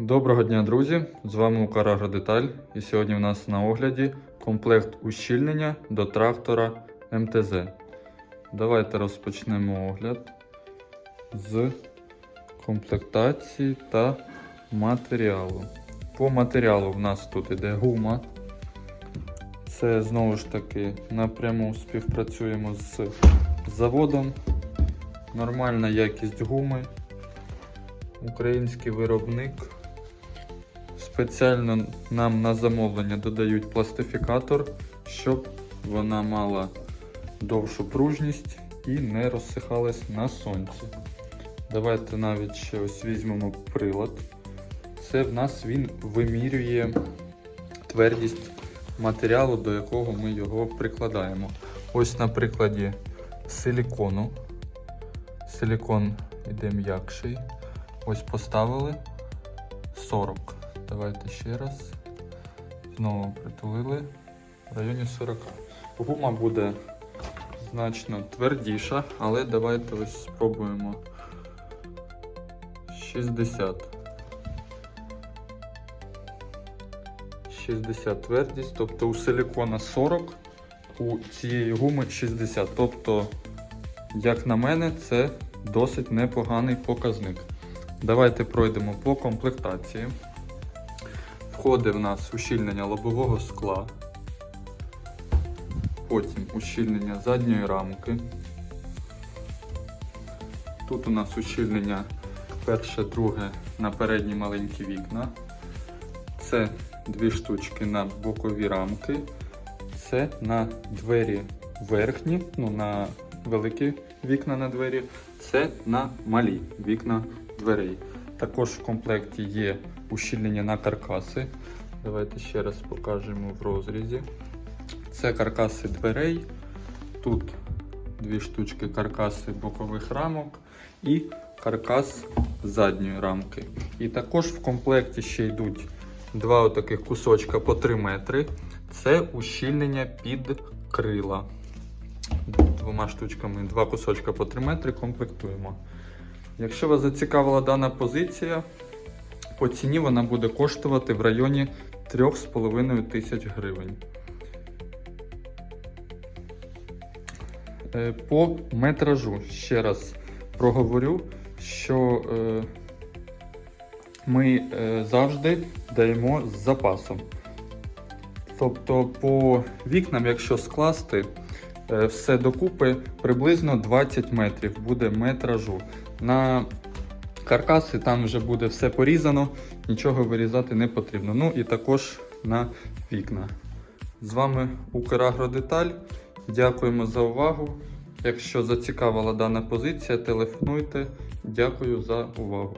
Доброго дня, друзі! З вами Укар Деталь. І сьогодні в нас на огляді комплект ущільнення до трактора МТЗ. Давайте розпочнемо огляд з комплектації та матеріалу. По матеріалу в нас тут іде гума. Це знову ж таки напряму співпрацюємо з заводом. Нормальна якість гуми. Український виробник. Спеціально нам на замовлення додають пластифікатор, щоб вона мала довшу пружність і не розсихалась на сонці. Давайте навіть ще ось візьмемо прилад. Це в нас він вимірює твердість матеріалу, до якого ми його прикладаємо. Ось на прикладі силікону. Силікон іде м'якший. Ось поставили 40. Давайте ще раз. Знову притулили в районі 40. Гума буде значно твердіша, але давайте ось спробуємо 60. 60 твердість, тобто у силікона 40, у цієї гуми 60. Тобто, як на мене, це досить непоганий показник. Давайте пройдемо по комплектації. Входить в нас ущільнення лобового скла, потім ущільнення задньої рамки. Тут у нас ущільнення перше, друге на передні маленькі вікна. Це дві штучки на бокові рамки. Це на двері верхні, ну на великі вікна на двері. Це на малі вікна дверей. Також в комплекті є ущільнення на каркаси. Давайте ще раз покажемо в розрізі. Це каркаси дверей. Тут дві штучки каркаси бокових рамок і каркас задньої рамки. І також в комплекті ще йдуть два отаких кусочка по 3 метри. Це ущільнення під крила. Двома штучками, два кусочка по 3 метри комплектуємо. Якщо вас зацікавила дана позиція, по ціні вона буде коштувати в районі 3,5 тисяч гривень. Е, По метражу ще раз проговорю, що е, ми е, завжди даємо з запасом. Тобто по вікнам, якщо скласти все докупи, приблизно 20 метрів буде метражу. На каркаси там вже буде все порізано, нічого вирізати не потрібно. Ну і також на вікна. З вами Украгродеталь. Дякуємо за увагу. Якщо зацікавила дана позиція, телефонуйте. Дякую за увагу.